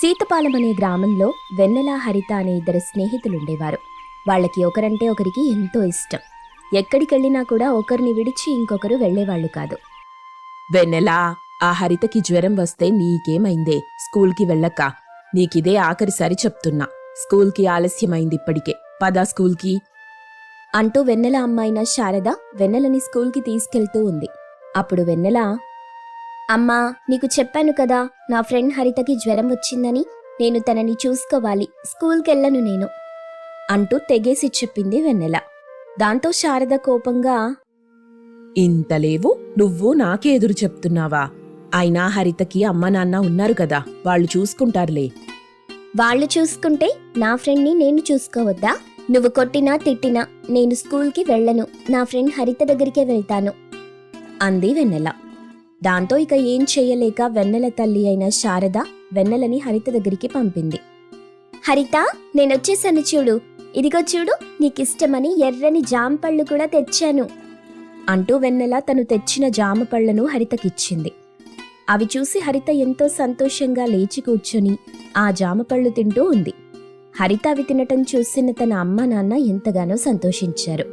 సీతపాలెం అనే గ్రామంలో వెన్నెల హరిత అనే ఇద్దరు స్నేహితులుండేవారు. వాళ్ళకి ఒకరంటే ఒకరికి ఎంతో ఇష్టం. ఎక్కడికెళ్ళినా కూడా ఒకరిని విడిచి ఇంకొకరు వెళ్ళేవాళ్ళు కాదు. వెన్నెలా ఆ హరితకి జ్వరం వస్తే నీకేమైందే? స్కూల్కి వెళ్ళక్క నీకిదే ఆఖరిసారి చెప్తున్నా. స్కూల్కి ఆలస్యమైంది ఇప్పటికే. పదా స్కూల్కి? అంటూ వెన్నెల అమ్మాయిన శారద వెన్నెలని స్కూల్కి తీసుకెళ్తూ ఉంది. అప్పుడు వెన్నెల అమ్మా నీకు చెప్పాను కదా నా ఫ్రెండ్ హరితకి జ్వరం వచ్చిందని నేను తనని చూసుకోవాలి స్కూల్కెళ్ళను నేను అంటూ తెగేసి చెప్పింది వెన్నెల. దాంతో శారద కోపంగా ఇంత లేవు నువ్వు నాకే ఎదురు చెప్తున్నావా? అయినా హరితకి అమ్మ నాన్న ఉన్నారు కదా వాళ్ళు చూసుకుంటారులే. వాళ్ళు చూసుకుంటే నా ఫ్రెండ్ని నేను చూసుకోవద్దా? నువ్వు కొట్టినా తిట్టినా నేను స్కూల్కి వెళ్ళను నా ఫ్రెండ్ హరిత దగ్గరికే వెళ్తాను అంది వెన్నెల. దాంతో ఇక ఏం చేయలేక వెన్నెల తల్లి అయిన శారద వెన్నెలని హరిత దగ్గరికి పంపింది. హరిత నేనొచ్చేసాను చూడు. ఇదిగో చూడు నీకిష్టమని ఎర్రని జాంపళ్ళు కూడా తెచ్చాను అంటూ వెన్నెల తను తెచ్చిన జామ పళ్ళను హరితకిచ్చింది. అవి చూసి హరిత ఎంతో సంతోషంగా లేచి కూర్చొని ఆ జామపళ్ళు తింటూ ఉంది. హరిత అవి తినటం చూసిన తన అమ్మ నాన్న ఎంతగానో సంతోషించారు.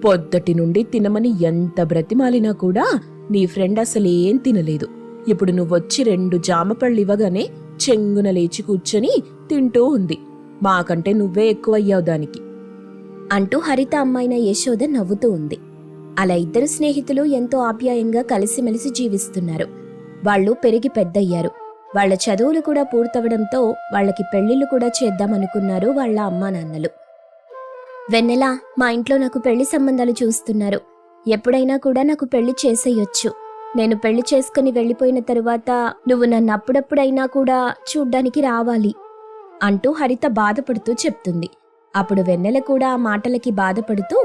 పొద్దటి నుండి తినమని ఎంత బ్రతిమాలినా కూడా నీ ఫ్రెండ్ అసలేం తినలేదు. ఇప్పుడు నువ్వొచ్చి రెండు జామపళ్ళు ఇవ్వగానే చెంగున లేచి కూర్చొని తింటూ ఉంది. మాకంటే నువ్వే ఎక్కువయ్యావు దానికి. అంటూ హరిత అమ్మాయిన యశోద నవ్వుతూ ఉంది. అలా ఇద్దరు స్నేహితులు ఎంతో ఆప్యాయంగా కలిసిమెలిసి జీవిస్తున్నారు. వాళ్ళు పెరిగి పెద్దయ్యారు. వాళ్ళ చదువులు కూడా పూర్తవడంతో వాళ్ళకి పెళ్ళిళ్ళు కూడా చేద్దామనుకున్నారు వాళ్ళ అమ్మా నాన్నలు వెన్నెల మా ఇంట్లో నాకు పెళ్ళి సంబంధాలు చూస్తున్నారు. ఎప్పుడైనా కూడా నాకు పెళ్ళి చేసేయొచ్చు. నేను పెళ్ళి చేసుకుని వెళ్ళిపోయిన తరువాత నువ్వు నన్ను అప్పుడప్పుడైనా కూడా చూడ్డానికి రావాలి అంటూ హరిత బాధపడుతూ చెప్తుంది. అప్పుడు వెన్నెల కూడా ఆ మాటలకి బాధపడుతూ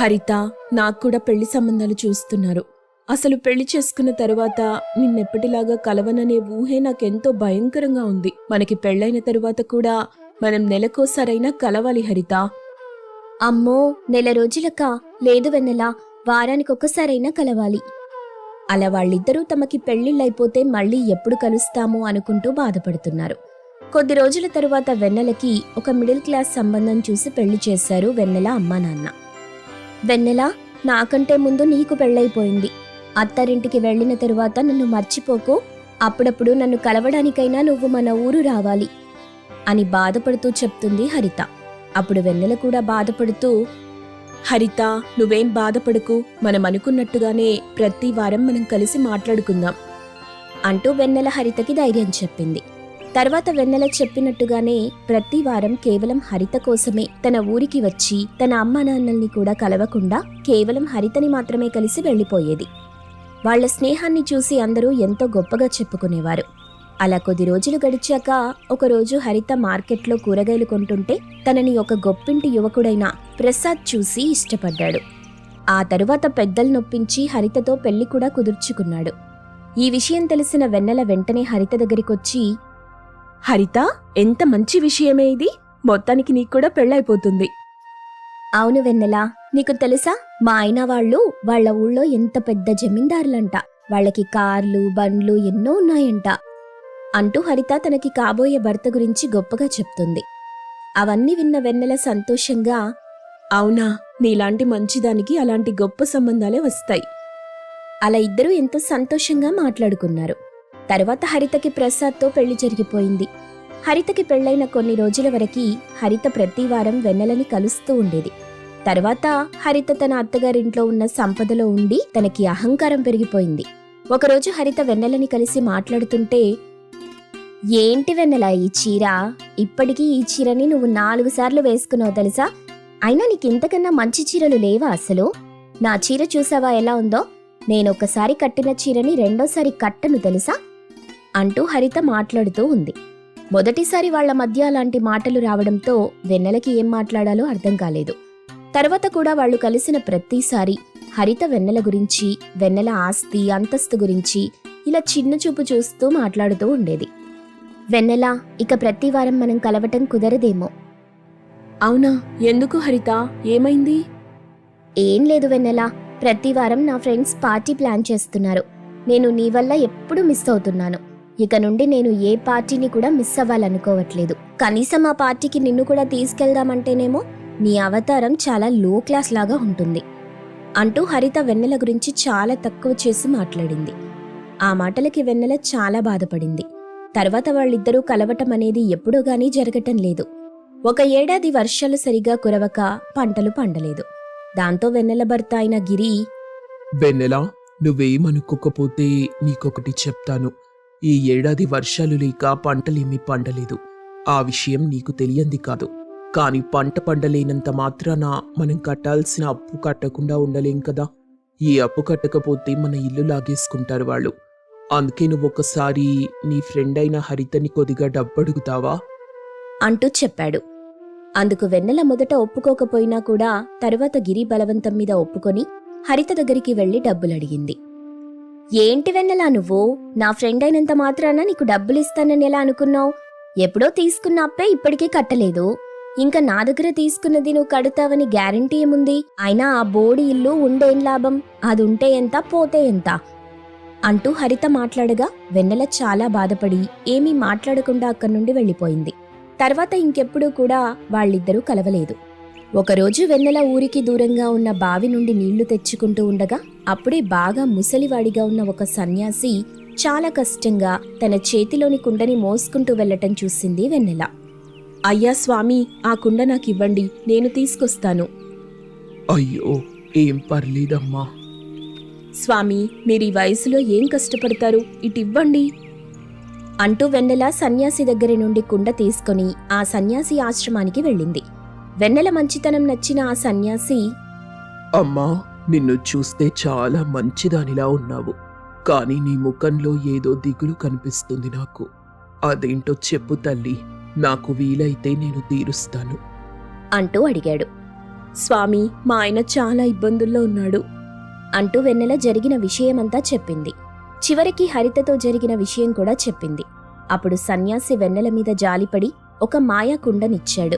హరిత నాకు కూడా పెళ్ళి సంబంధాలు చూస్తున్నారు. అసలు పెళ్ళి చేసుకున్న తరువాత నిన్నెప్పటిలాగా కలవననే ఊహే నాకెంతో భయంకరంగా ఉంది. మనకి పెళ్ళైన తరువాత కూడా మనం నెలకోసారైనా కలవాలి హరిత. అమ్మో నెల రోజులక లేదు వెన్నెల. వారానికి ఒక్కసారైనా కలవాలి. అలా వాళ్ళిద్దరూ తమకి పెళ్ళిళ్ళైపోతే మళ్ళీ ఎప్పుడు కలుస్తామో అనుకుంటూ బాధపడుతున్నారు. కొద్ది రోజుల తరువాత వెన్నెలకి ఒక మిడిల్ క్లాస్ సంబంధం చూసి పెళ్ళి చేశారు వెన్నెల అమ్మా నాన్న. వెన్నెల నాకంటే ముందు నీకు పెళ్ళైపోయింది. అత్తారింటికి వెళ్ళిన తరువాత నన్ను మర్చిపోకు. అప్పుడప్పుడు నన్ను కలవడానికైనా నువ్వు మన ఊరు రావాలి అని బాధపడుతూ చెప్తుంది హరిత. అప్పుడు వెన్నెల కూడా బాధపడుతూ హరిత నువ్వేం బాధపడకు. మనం అనుకున్నట్టుగానే ప్రతి వారం మనం కలిసి మాట్లాడుకుందాం అంటూ వెన్నెల హరితకి ధైర్యం చెప్పింది. తర్వాత వెన్నెల చెప్పినట్టుగానే ప్రతి వారం కేవలం హరిత కోసమే తన ఊరికి వచ్చి తన అమ్మ నాన్నల్ని కూడా కలవకుండా కేవలం హరితని మాత్రమే కలిసి వెళ్ళిపోయేది. వాళ్ళ స్నేహాన్ని చూసి అందరూ ఎంతో గొప్పగా చెప్పుకునేవారు. అలా కొద్ది రోజులు గడిచాక ఒకరోజు హరిత మార్కెట్లో కూరగాయలు కొంటుంటే తనని ఒక గొప్పింటి యువకుడైన ప్రసాద్ చూసి ఇష్టపడ్డాడు. ఆ తరువాత పెద్దలు నొప్పించి హరితతో పెళ్ళి కూడా కుదుర్చుకున్నాడు. ఈ విషయం తెలిసిన వెన్నెల వెంటనే హరిత దగ్గరికొచ్చి హరిత ఎంత మంచి విషయమే ఇది. మొత్తానికి నీకు కూడా పెళ్ళైపోతుంది. అవును వెన్నెల నీకు తెలుసా? మా ఆయన వాళ్ళు వాళ్ళ ఊళ్ళో ఎంత పెద్ద జమీందారులంట. వాళ్ళకి కార్లు బండ్లు ఎన్నో ఉన్నాయంట. అంటూ హరిత తనకి కాబోయే భర్త గురించి గొప్పగా చెప్తుంది. అవన్నీ విన్న వెన్నెల సంతోషంగా అవునా నీలాంటి మంచిదానికి అలాంటి గొప్ప సంబంధాలే వస్తాయి. అలా ఇద్దరూ ఎంతో సంతోషంగా మాట్లాడుకున్నారు. తర్వాత హరితకి ప్రసాద్తో పెళ్ళి జరిగిపోయింది. హరితకి పెళ్ళైన కొన్ని రోజుల వరకి హరిత ప్రతి వారం వెన్నెలని కలుస్తూ ఉండేది. తర్వాత హరిత తన అత్తగారింట్లో ఉన్న సంపదలో ఉండి తనకి అహంకారం పెరిగిపోయింది. ఒకరోజు హరిత వెన్నెలని కలిసి మాట్లాడుతుంటే ఏంటి వెన్నెల ఈ చీర? ఇప్పటికీ ఈ చీరని నువ్వు నాలుగు సార్లు వేసుకున్నావు తెలుసా? అయినా నీకు ఇంతకన్నా మంచి చీరలు లేవా అసలు? నా చీర చూసావా ఎలా ఉందో? నేను ఒకసారి కట్టిన చీరని రెండోసారి కట్టను తెలుసా? అంటూ హరిత మాట్లాడుతూ ఉంది. మొదటిసారి వాళ్ళ మధ్య అలాంటి మాటలు రావడంతో వెన్నెలకి ఏం మాట్లాడాలో అర్థం కాలేదు. తర్వాత కూడా వాళ్ళు కలిసిన ప్రతిసారి హరిత వెన్నెల గురించి వెన్నెల ఆస్తి అంతస్తు గురించి ఇలా చిన్న చూపు చూస్తూ మాట్లాడుతూ ఉండేది. వెన్నెల ఇక ప్రతి వారం మనం కలవటం కుదరదేమో. అవునా? ఎందుకు హరిత? ఏమైంది? ఏం లేదు వెన్నెల. ప్రతి వారం నా ఫ్రెండ్స్ పార్టీ ప్లాన్ చేస్తున్నారు. నేను నీ వల్ల ఎప్పుడు మిస్ అవుతున్నాను. ఇక నుండి నేను ఏ పార్టీని కూడా మిస్ అవ్వాలనుకోవట్లేదు. కనీసం ఆ పార్టీకి నిన్ను కూడా తీసుకెళ్దామంటేనేమో నీ అవతారం చాలా లో క్లాస్ లాగా ఉంటుంది. అంటూ హరిత వెన్నెల గురించి చాలా తక్కువ చేసి మాట్లాడింది. ఆ మాటలకి వెన్నెల చాలా బాధపడింది. తర్వాత వాళ్ళిద్దరూ కలవటం అనేది ఎప్పుడూ గానీ జరగటం లేదు. ఒక ఏడాది వర్షాలు సరిగా కురవక పంటలు పండలేదు. దాంతో వెన్నెల భర్త అయిన గిరి వెన్నెల నువ్వేమనుకోకపోతే నీకొకటి చెప్తాను. ఈ ఏడాది వర్షాలు లేక పంటలేమీ పండలేదు. ఆ విషయం నీకు తెలియంది కాదు. కాని పంట పండలేనంత మాత్రాన మనం కట్టాల్సిన అప్పు కట్టకుండా ఉండలేం కదా? ఈ అప్పు కట్టకపోతే మన ఇల్లు లాగేసుకుంటారు వాళ్ళు. అందుకే నువ్వు ఒకసారి నీ ఫ్రెండ్ అయిన హరితని కొద్దిగా డబ్బు అడుగుతావా అంటూ చెప్పాడు. అందుకు వెన్నెల మొదట ఒప్పుకోకపోయినా కూడా తరువాత గిరి బలవంతం మీద ఒప్పుకొని హరిత దగ్గరికి వెళ్ళి డబ్బులడిగింది. ఏంటి వెన్నెలా నువ్వు? నా ఫ్రెండ్ అయినంత మాత్రాన నీకు డబ్బులు ఇస్తానని ఎలా అనుకున్నావు? ఎప్పుడో తీసుకున్న అప్పే ఇప్పటికే కట్టలేదు. ఇంకా నా దగ్గర తీసుకున్నది నువ్వు కడతావని గ్యారంటీ ఏముంది? అయినా ఆ బోడి ఇల్లు ఉండేం లాభం? అది ఉంటే ఎంత పోతే ఎంత? అంటూ హరిత మాట్లాడగా వెన్నెల చాలా బాధపడి ఏమీ మాట్లాడకుండా అక్కడి నుండి వెళ్ళిపోయింది. తర్వాత ఇంకెప్పుడూ కూడా వాళ్ళిద్దరూ కలవలేదు. ఒకరోజు వెన్నెల ఊరికి దూరంగా ఉన్న బావి నుండి నీళ్ళు తెచ్చుకుంటూ ఉండగా అప్పుడే బాగా ముసలివాడిగా ఉన్న ఒక సన్యాసి చాలా కష్టంగా తన చేతిలోని కుండని మోసుకుంటూ వెళ్ళటం చూసింది వెన్నెల. అయ్యా స్వామి ఆ కుండ నాకివ్వండి నేను తీసుకొస్తాను. అయ్యో ఏం పర్లేదమ్మా. స్వామి మీరు ఈ వయసులో ఏం కష్టపడతారు? ఇటివ్వండి. అంటూ వెన్నెల సన్యాసి దగ్గర నుండి కుండ తీసుకొని ఆ సన్యాసి ఆశ్రమానికి వెళ్ళింది. వెన్నెల మంచితనం నచ్చిన ఆ సన్యాసి అమ్మా నిన్ను చూస్తే చాలా మంచిదానిలా ఉన్నావు. కానీ నీ ముఖంలో ఏదో దిగులు కనిపిస్తుంది నాకు. అదేంటో చెప్పు తల్లి నాకు వీలైతే నేను తీరుస్తాను. అంటూ అడిగాడు. స్వామి మా ఆయన చాలా ఇబ్బందుల్లో ఉన్నాడు. అంటూ వెన్నెల జరిగిన విషయమంతా చెప్పింది. చివరికి హరితతో జరిగిన విషయం కూడా చెప్పింది. అప్పుడు సన్యాసి వెన్నెల మీద జాలిపడి ఒక మాయా కుండనిచ్చాడు.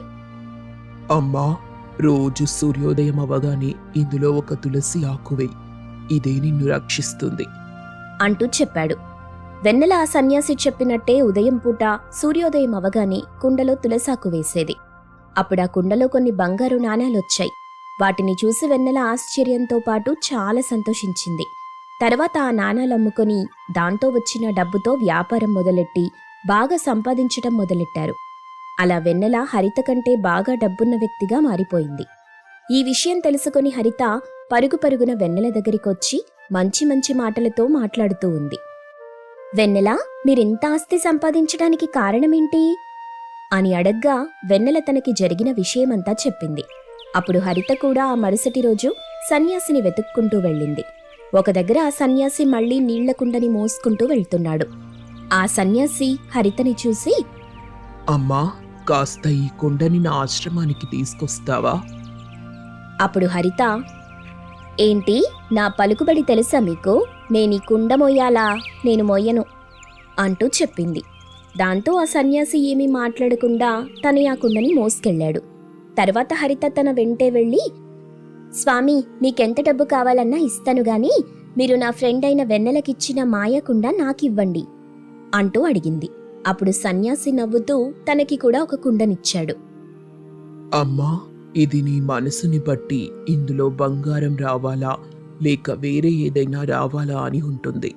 అమ్మా రోజు సూర్యోదయం అవగానే ఇందులో ఒక తులసి ఆకు వేయి. ఇదే నిన్ను రక్షిస్తుంది. అంటూ చెప్పాడు. వెన్నెల ఆ సన్యాసి చెప్పినట్టే ఉదయం పూట సూర్యోదయం అవగానే కుండలో తులసాకు వేసేది. అప్పుడు ఆ కుండలో కొన్ని బంగారు నాణేలొచ్చాయి. వాటిని చూసి వెన్నెల ఆశ్చర్యంతో పాటు చాలా సంతోషించింది. తర్వాత ఆ నాణాలు అమ్ముకొని దాంతో వచ్చిన డబ్బుతో వ్యాపారం మొదలెట్టి బాగా సంపాదించటం మొదలెట్టారు. అలా వెన్నెల హరిత కంటే బాగా డబ్బున్న వ్యక్తిగా మారిపోయింది. ఈ విషయం తెలుసుకుని హరిత పరుగు పరుగున వెన్నెల దగ్గరికొచ్చి మంచి మంచి మాటలతో మాట్లాడుతూ ఉంది. వెన్నెల మీరింత ఆస్తి సంపాదించడానికి కారణమేంటి? అని అడగ్గా వెన్నెల తనకి జరిగిన విషయమంతా చెప్పింది. అప్పుడు హరిత కూడా ఆ మరుసటి రోజు సన్యాసిని వెతుక్కుంటూ వెళ్ళింది. ఒక దగ్గర ఆ సన్యాసి మళ్ళీ నీళ్ళ కుండని మోసుకుంటూ వెళ్తున్నాడు. ఆ సన్యాసి హరితని చూసి అమ్మా కాస్త ఈ కుండని నా ఆశ్రమానికి తీసుకొస్తావా? అప్పుడు హరిత ఏంటి నా పలుకుబడి తెలుసా మీకు? నేను ఈ కుండ మొయ్యాలా? నేను మొయ్యను అంటూ చెప్పింది. దాంతో ఆ సన్యాసి ఏమీ మాట్లాడకుండా తనే ఆ కుండని మోసుకెళ్ళాడు. తర్వాత హరిత తన వెంటే వెళ్ళి స్వామి మీకెంత డబ్బు కావాలన్నా ఇస్తాను గాని మీరు నా ఫ్రెండ్ అయిన వెన్నెలకిచ్చిన మాయకుండ నాకివ్వండి అంటూ అడిగింది. అప్పుడు సన్యాసి నవ్వుతూ తనకి కూడా ఒక కుండనిచ్చాడు. అమ్మా ఇది నీ మనసుని బట్టి ఇందులో బంగారం రావాలా? లేక వేరే ఏదైనా రావాలా? అని ఉంటుంది.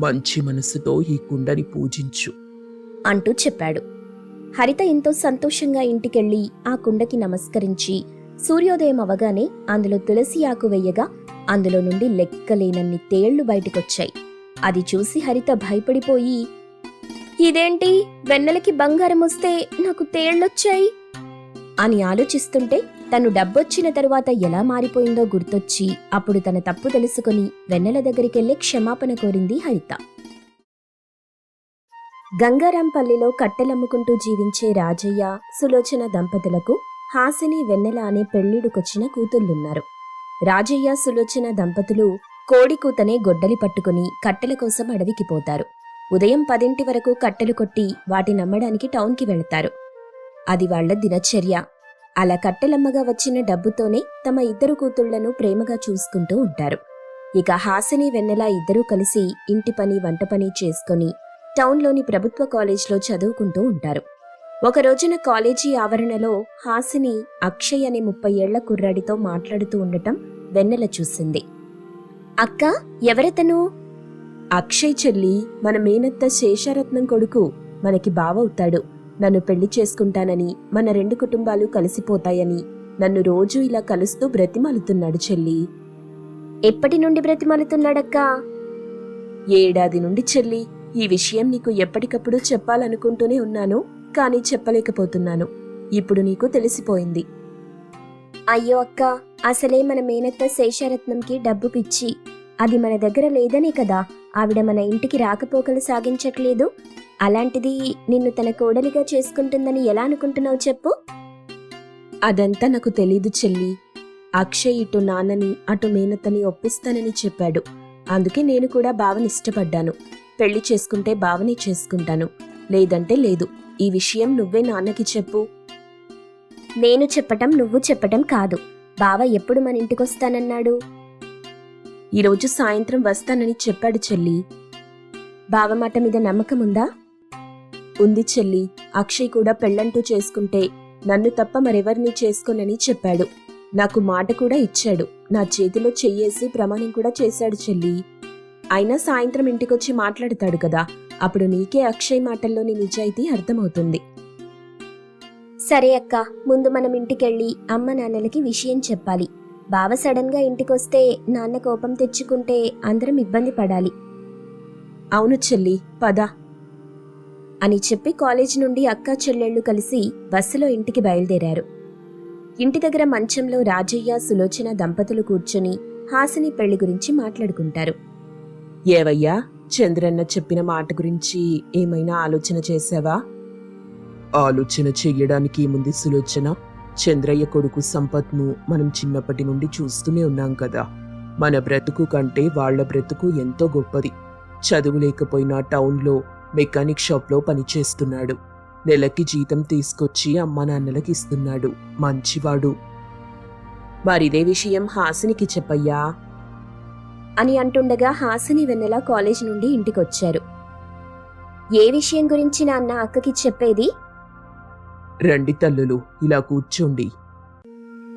మంచి మనసుతో ఈ కుండని పూజించు అంటూ చెప్పాడు. హరిత ఎంతో సంతోషంగా ఇంటికెళ్ళి ఆ కుండకి నమస్కరించి సూర్యోదయం అవగానే అందులో తులసి ఆకు వెయ్యగా అందులో నుండి లెక్కలేనన్ని తేళ్ళు బయటకొచ్చాయి. అది చూసి హరిత భయపడిపోయి ఇదేంటి? వెన్నెలకి బంగారం వస్తే నాకు తేళ్ళొచ్చాయి? అని ఆలోచిస్తుంటే తను డబ్బొచ్చిన తరువాత ఎలా మారిపోయిందో గుర్తొచ్చి అప్పుడు తన తప్పు తెలుసుకుని వెన్నెల దగ్గరికెళ్ళి క్షమాపణ కోరింది హరిత. గంగారాంపల్లిలో కట్టెలమ్ముకుంటూ జీవించే రాజయ్య సులోచన దంపతులకు హాసిని వెన్నెల అనే పెళ్ళిడుకొచ్చిన కూతుళ్ళున్నారు రాజయ్య సులోచన దంపతులు కోడి కూతనే గొడ్డలి పట్టుకుని కట్టెల కోసం అడవికి పోతారు. ఉదయం పదింటి వరకు కట్టెలు కొట్టి వాటిని అమ్మడానికి టౌన్కి వెళతారు. అది వాళ్ళ దినచర్య. అలా కట్టెలమ్మగా వచ్చిన డబ్బుతోనే తమ ఇద్దరు కూతుళ్ళను ప్రేమగా చూసుకుంటూ ఉంటారు. ఇక హాసిని వెన్నెల ఇద్దరూ కలిసి ఇంటి పని వంట పని చేసుకొని టౌన్లోని ప్రభుత్వ కాలేజ్లో చదువుకుంటూ ఉంటారు. ఒక రోజున కాలేజీ ఆవరణలో హాసిని అక్షయ్ అనే ముప్పై ఏళ్ళ కుర్రాడితో మాట్లాడుతూ ఉండటం వెన్నెల చూసింది. అక్క ఎవరతను? అక్షయ్ చెల్లి మన మేనత్త శేషరత్నం కొడుకు మనకి బావవుతాడు నన్ను పెళ్ళి చేసుకుంటానని మన రెండు కుటుంబాలు కలిసిపోతాయని నన్ను రోజూ ఇలా కలుస్తూ బ్రతిమాలుతున్నాడు చెల్లి. ఎప్పటి నుండి బ్రతిమలుతున్నాడక్కా? ఏడాది నుండి చెల్లి. ఈ విషయం నీకు ఎప్పటికప్పుడు చెప్పాలనుకుంటూనే ఉన్నాను కానీ చెప్పలేకపోతున్నాను. ఇప్పుడు నీకు తెలిసిపోయింది. అయ్యో అక్క అసలే మన మేనత్త శేషరత్నంకి డబ్బు పిచ్చి అది మన దగ్గర లేదనే కదా ఆవిడ మన ఇంటికి రాకపోకలు సాగించట్లేదు? అలాంటిది నిన్ను తన కోడలిగా చేసుకుంటుందని ఎలా అనుకుంటున్నావు చెప్పు? అదంతా నాకు తెలీదు చెల్లి. అక్షయ్ ఇటు నాన్నని అటు మేనత్తని ఒప్పిస్తానని చెప్పాడు. అందుకే నేను కూడా బావని ఇష్టపడ్డాను. పెళ్ళి చేసుకుంటే బావని చేసుకుంటాను. లేదంటే లేదు. ఈ విషయం నువ్వే నాన్నకి చెప్పు. నేను చెప్పటం నువ్వు చెప్పటం కాదు. బావ ఎప్పుడు మన ఇంటికొస్తానన్నాడు? ఈరోజు సాయంత్రం వస్తానని చెప్పాడు చెల్లి. బావ మాట మీద నమ్మకం ఉందా? ఉంది చెల్లి. అక్షయ్ కూడా పెళ్ళంటూ చేసుకుంటే నన్ను తప్ప మరెవరిని చేసుకోనని చెప్పాడు. నాకు మాట కూడా ఇచ్చాడు. నా చేతిలో చెయ్యేసి ప్రమాణం కూడా చేశాడు చెల్లి. అయినా సాయంత్రం ఇంటికొచ్చి మాట్లాడతాడు కదా అప్పుడు నీకే అక్షయ్ మాటల్లోని నిజాయితీ అర్థమవుతుంది. సరే అక్క ముందు మనం ఇంటికెళ్ళి అమ్మ నాన్నలకి విషయం చెప్పాలి. బావ సడన్గా ఇంటికొస్తే నాన్న కోపం తెచ్చుకుంటే అందరం ఇబ్బంది పడాలి. అవును చెల్లి పద. అని చెప్పి కాలేజ్ నుండి అక్క చెల్లెళ్ళు కలిసి బస్సులో ఇంటికి బయలుదేరారు. ఇంటి దగ్గర మంచంలో రాజయ్య సులోచన దంపతులు కూర్చొని హాసిని పెళ్ళి గురించి మాట్లాడుకుంటారు. ఏవయ్యా చంద్రన్న చెప్పిన మాట గురించి ఏమైనా ఆలోచన చేసావా ఆలోచన చెయ్యడానికి ఏముంది సులోచన చంద్రయ్య కొడుకు సంపత్ను మనం చిన్నప్పటి నుండి చూస్తూనే ఉన్నాం కదా. మన బ్రతుకు కంటే వాళ్ళ బ్రతుకు ఎంతో గొప్పది. చదువు లేకపోయినా టౌన్లో మెకానిక్ షాప్లో పనిచేస్తున్నాడు. నెలకి జీతం తీసుకొచ్చి అమ్మా నాన్నలకి ఇస్తున్నాడు. మంచివాడు. మరిదే విషయం హాసినికి చెప్పయ్యా. అని అంటుండగా హాసిని వెన్నెల కాలేజ్ నుండి ఇంటికొచ్చారు. ఏ విషయం గురించి నాన్న అక్కకి చెప్పేది? రండి తల్లులు ఇలా కూర్చోండి.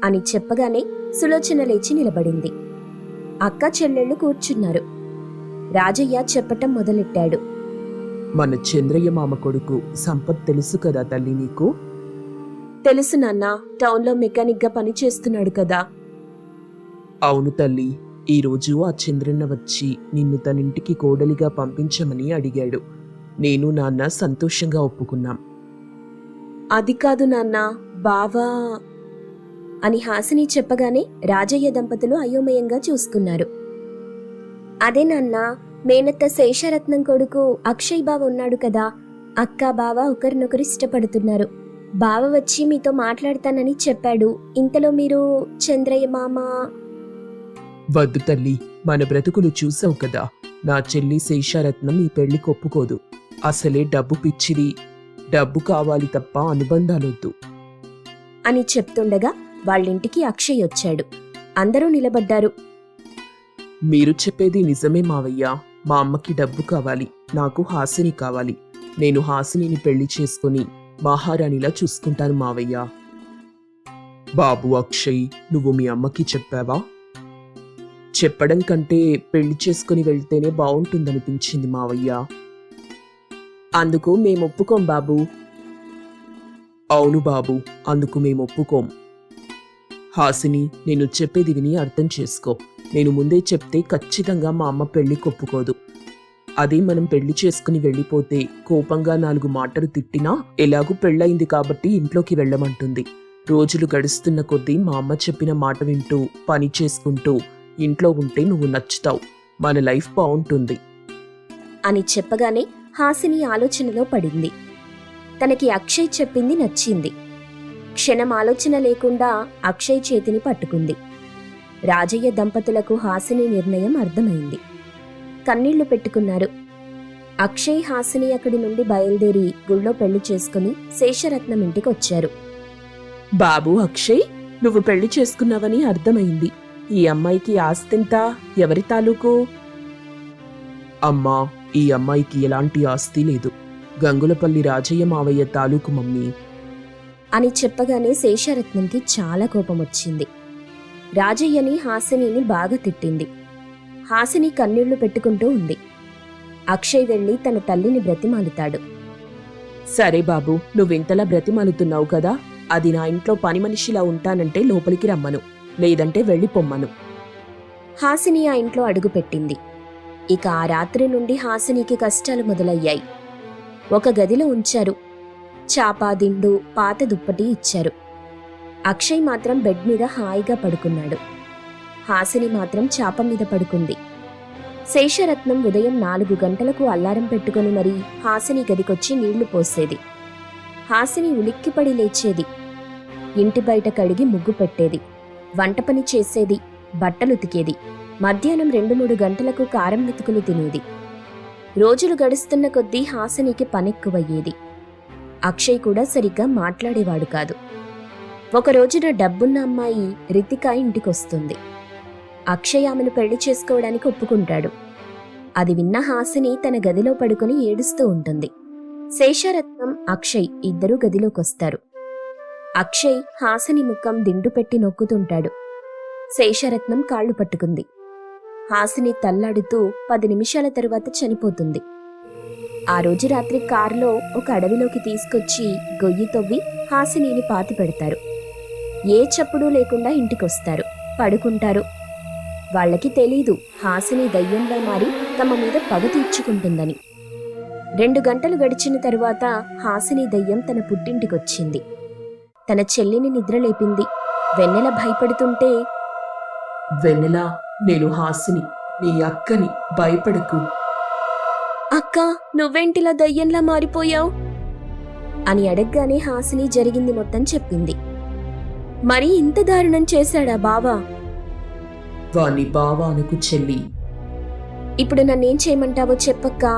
అని చెప్పగానే సులోచన లేచి నిలబడింది. అక్క చెల్లెళ్ళు కూర్చున్నారు. రాజయ్య చెప్పటం మొదలెట్టాడు. మన చంద్రయ్య మామ కొడుకు సంపత్ తెలుసు కదా తల్లి నీకు? తెలుసు నాన్న టౌన్లో మెకానిక్గా పని చేస్తున్నాడు కదా. అవును తల్లి ఈరోజు ఆ చంద్రన్న వచ్చి నిన్ను తనింటికి కోడలిగా పంపించమని అడిగాడు. నేను నాన్న సంతోషంగా ఒప్పుకున్నాం. అది కాదు నాన్న బావా అని హాసిని చెప్పగానే రాజయ్య దంపతులు అయోమయంగా చూసుకున్నారు. అదే నాన్న మేనత్త శేషరత్నం కొడుకు అక్షయ్ బావ ఉన్నాడు కదా అక్క బావ ఒకరినొకరు ఇష్టపడుతున్నారు. బావ వచ్చి మీతో మాట్లాడతానని చెప్పాడు. ఇంతలో మీరు చంద్రయ్య మామ వద్దు తల్లి మన బ్రతుకులు చూసావు కదా. నా చెల్లి శేషారత్నం ఈ పెళ్ళికి ఒప్పుకోదు. అసలే డబ్బు పిచ్చిది. డబ్బు కావాలి తప్ప అనుబంధాలొద్దు. అని చెప్తుండగా వాళ్ళింటికి అక్షయ్ వచ్చాడు. అందరూ నిలబడ్డారు. మీరు చెప్పేది నిజమే మావయ్య. మా అమ్మకి డబ్బు కావాలి నాకు హాసిని కావాలి. నేను హాసినిని పెళ్ళి చేసుకుని మహారాణిలా చూసుకుంటాను మావయ్య. బాబు అక్షయ్ నువ్వు మీ అమ్మకి చెప్పావా? చెప్పడం కంటే పెళ్ళి చేసుకుని వెళ్తేనే బాగుంటుందనిపించింది మావయ్య. అందుకు మేము ఒప్పుకోం బాబు. అవును బాబు అందుకు మేము ఒప్పుకోం. హాసిని నేను చెప్పేది విని అర్థం చేసుకో. నేను ముందే చెప్తే ఖచ్చితంగా మా అమ్మ పెళ్ళి ఒప్పుకోదు అదే మనం పెళ్ళి చేసుకుని వెళ్ళిపోతే కోపంగా నాలుగు మాటలు తిట్టినా ఎలాగూ పెళ్ళయింది కాబట్టి ఇంట్లోకి వెళ్ళమంటుంది. రోజులు గడుస్తున్న కొద్దీ మా అమ్మ చెప్పిన మాట వింటూ పని చేసుకుంటూ ఇంట్లో ఉంటే నువ్వు నచ్చుతావు. మన లైఫ్ బాగుంటుంది. అని చెప్పగానే హాసిని ఆలోచనలో పడింది. తనకి అక్షయ్ చెప్పింది నచ్చింది. క్షణం ఆలోచన లేకుండా అక్షయ్ చేతిని పట్టుకుంది. రాజయ్య దంపతులకు హాసిని నిర్ణయం అర్థమైంది. కన్నీళ్ళు పెట్టుకున్నారు. అక్షయ్ హాసిని అక్కడి నుండి బయలుదేరి గుళ్ళో పెళ్ళి చేసుకుని శేషరత్నం ఇంటికొచ్చారు. బాబు అక్షయ్ నువ్వు పెళ్ళి చేసుకున్నావని అర్థమైంది. ఈ అమ్మాయికి ఆస్తింతా ఎవరి తాలూకు? అమ్మా ఈ అమ్మాయికి ఎలాంటి ఆస్తి లేదు. గంగులపల్లి రాజయ్య మావయ్య తాలూకు మమ్మీ. అని చెప్పగానే శేషరత్నంకి చాలా కోపం వచ్చింది రాజయ్యని హాసినిని బాగా తిట్టింది. హాసిని కన్నీళ్ళు పెట్టుకుంటూ ఉంది. అక్షయ్ వెళ్ళి తన తల్లిని బ్రతిమాలుతాడు. సరే బాబు నువ్వింతలా బ్రతిమాలుతున్నావు కదా? అది నా ఇంట్లో పని మనిషిలా ఉంటానంటే లోపలికి రమ్మను. లేదంటే వెళ్ళిపోమ్మను. హాసిని ఆ ఇంట్లో అడుగుపెట్టింది. ఇక ఆ రాత్రి నుండి హాసినికి కష్టాలు మొదలయ్యాయి. ఒక గదిలో ఉంచారు. చాపా దిండు పాత దుప్పటి ఇచ్చారు. అక్షయ్ మాత్రం బెడ్ మీద హాయిగా పడుకున్నాడు. హాసిని మాత్రం చాప మీద పడుకుంది. శేషరత్నం ఉదయం నాలుగు గంటలకు అల్లారం పెట్టుకుని మరీ హాసిని గదికొచ్చి నీళ్ళు పోసేది. హాసిని ఉలిక్కిపడి లేచేది. ఇంటి బయట కడిగి ముగ్గు పెట్టేది. వంట పని చేసేది బట్టలు ఉతికేది. మధ్యాహ్నం రెండు మూడు గంటలకు కారం మెతుకులు తినేది. రోజులు గడుస్తున్న కొద్దీ హాసనికి పనెక్కువయ్యేది. అక్షయ్ కూడా సరిగ్గా మాట్లాడేవాడు కాదు. ఒక రోజున డబ్బున్న అమ్మాయి రితిక ఇంటికొస్తుంది. అక్షయ్ ఆమెను పెళ్ళి చేసుకోవడానికి ఒప్పుకుంటాడు. అది విన్న హాసిని తన గదిలో పడుకుని ఏడుస్తూ ఉంటుంది. శేషరత్నం అక్షయ్ ఇద్దరూ గదిలోకొస్తారు. అక్షయ్ హాసిని ముఖం దిండు పెట్టి నొక్కుతుంటాడు. శేషరత్నం కాళ్ళు పట్టుకుంది. హాసిని తల్లాడుతూ పది నిమిషాల తరువాత చనిపోతుంది. ఆ రోజు రాత్రి కారులో ఒక అడవిలోకి తీసుకొచ్చి గొయ్యి తవ్వి హాసినిని పాతి పెడతారు. ఏ చప్పుడు లేకుండా ఇంటికొస్తారు. పడుకుంటారు. వాళ్ళకి తెలీదు హాసిని దయ్యంలా మారి తమ మీద పగ తీర్చుకుంటుందని. రెండు గంటలు గడిచిన తరువాత హాసిని దయ్యం తన పుట్టింటికొచ్చింది. తన చెల్లిని నిద్రలేపింది వెన్నెల భయపడుతుంటే వెన్నెలా నేను హాసిని నీ అక్కని భయపడకు. అక్క నువ్వేంటిలా దయ్యంలా మారిపోయావు? అని అడగగానే హాసిని జరిగింది మొత్తం చెప్పింది. మరి ఇంత దారుణం చేశాడా బావా? వాని బావానుకు చెల్లి. ఇప్పుడు నన్నేం చేయమంటావో చెప్పక్కా?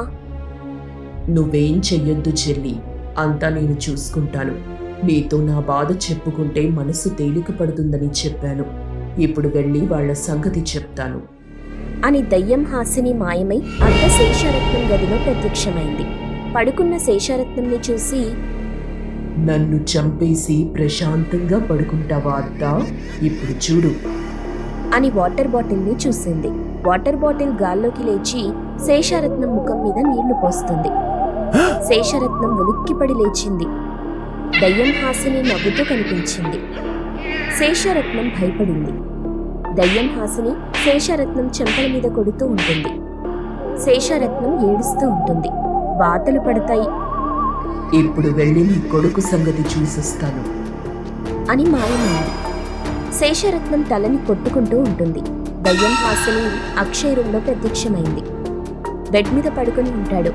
నువ్వేం చెయ్యొద్దు చెల్లి. అంతా నేను చూసుకుంటాను. నీతో నా బాధ చెప్పుకుంటే మనసు తేలిక పడుతుందని చెప్పాను. ఇప్పుడు వెళ్ళి వాళ్ళ సంగతి చెప్తాను. అని దయ్యం హాసిని మాయమై అత్త శేషరత్నం గదిలో ప్రత్యక్షమైంది. పడుకున్న శేషరత్నంని చూసి నన్ను చంపేసి ప్రశాంతంగా పడుకుంటావా అత్త? ఇప్పుడు చూడు. అని వాటర్ బాటిల్ని చూసింది. వాటర్ బాటిల్ గాల్లోకి లేచి శేషరత్నం ముఖం మీద నీళ్ళు పోస్తుంది. శేషరత్నం ఉలిక్కిపడి లేచింది. దయ్యం హాసిని నవ్వుతూ కనిపించింది. శేషరత్నం భయపడింది. దయ్యం హాసిని శేషరత్నం చెంపల మీద కొడుతూ ఉంటుంది. శేషరత్నం ఏడుస్తూ ఉంటుంది. వాతలు పడతాయి. ఇప్పుడు వెళ్ళి నీ కొడుకు సంగతి చూసొస్తాను. అని మాయమైంది. శేషరత్నం తలని కొట్టుకుంటూ ఉంటుంది. దయ్యం హాసిని అక్షయ్ ప్రత్యక్షమైంది. బెడ్ మీద పడుకొని ఉంటాడు.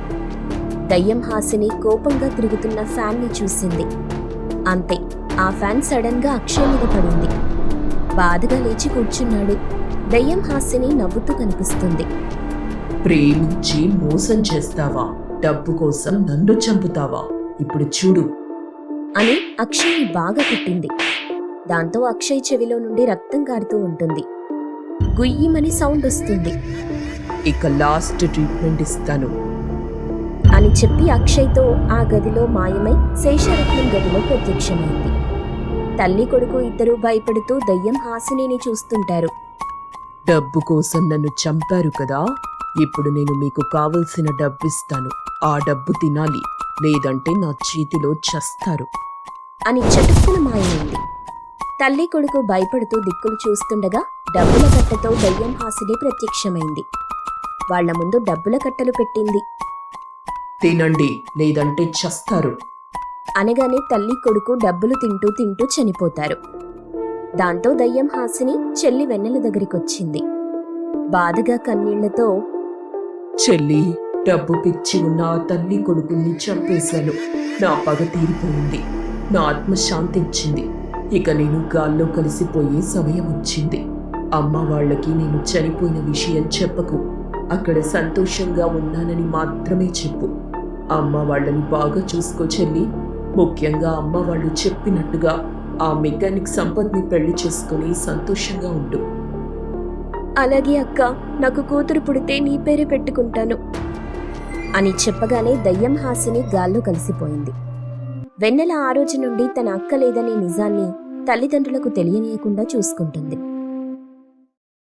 దయ్యం హాసిని కోపంగా తిరుగుతున్న ఫ్యాన్ని చూసింది. అంతే. ఆ ఫ్యాన్ సడన్గా అక్షయ్ మీద పడింది. బాధగా లేచి కూర్చున్నాడు. దయ్యం హాసిని నవ్వుతూ కనిపిస్తుంది. ప్రేమించి మోసం చేస్తావా? డబ్బు కోసం నన్ను చంపుతావా? ఇప్పుడు చూడు. అని అక్షయ్ని బాగా కుట్టింది దాంతో అక్షయ్ చెవిలో నుండి రక్తం కారుతూ ఉంటుంది. గుయ్యమని సౌండ్ వస్తుంది. ఇక లాస్ట్ ట్రీట్మెంట్ ఇస్తాను. చెప్పి అక్షయ్తో ఆ గదిలో మాయమై శేషరత్నం గదిలో ప్రత్యక్షమైంది. తల్లి కొడుకు ఇద్దరూ భయపడుతూ దయ్యం హాసినిని చూస్తుంటారు. డబ్బు కోసం నన్ను చంపారు కదా ఇప్పుడు నేను మీకు కావలసిన డబ్బు ఇస్తాను ఆ డబ్బు తినాలి లేదంటే నా చేతిలో చస్తారు. అని చటుక్కున మాయమైంది. తల్లి కొడుకు భయపడుతూ దిక్కులు చూస్తుండగా డబ్బుల కట్టతో దయ్యం హాసిని ప్రత్యక్షమైంది. వాళ్ళ ముందు డబ్బుల కట్టలు పెట్టింది. తినండి లేదంటే చస్తారు. అనగానే తల్లి కొడుకు డబ్బులు తింటూ తింటూ చనిపోతారు. దాంతో దయ్యం హాసిని చెల్లి వెన్నెల దగ్గరికొచ్చింది. బాధగా కన్నీళ్ళతో చెల్లి డబ్బు పిచ్చి ఉన్న ఆ తల్లి కొడుకుల్ని చంపేశాను. నా పగ తీరిపోయింది. నా ఆత్మ శాంతించింది. ఇక నేను గాల్లో కలిసిపోయే సమయం వచ్చింది. అమ్మ వాళ్ళకి నేను చనిపోయిన విషయం చెప్పకు. అక్కడ సంతోషంగా ఉన్నానని మాత్రమే చెప్పు. అమ్మ వాళ్ళని బాగా చూసుకో చెల్లి. ముఖ్యంగా అమ్మ వాళ్ళు చెప్పినట్టుగా ఆ మెకానిక్ సంపత్ని పెళ్ళి చేసుకుని సంతోషంగా ఉండు. అలాగే అక్క నాకు కూతురు పుడితే నీ పేరే పెట్టుకుంటాను. అని చెప్పగానే దయ్యం హాసిని గాల్లో కలిసిపోయింది. వెన్నెల ఆ రోజు నుండి తన అక్క లేదనే నిజాన్ని తల్లిదండ్రులకు తెలియనీయకుండా చూసుకుంటుంది.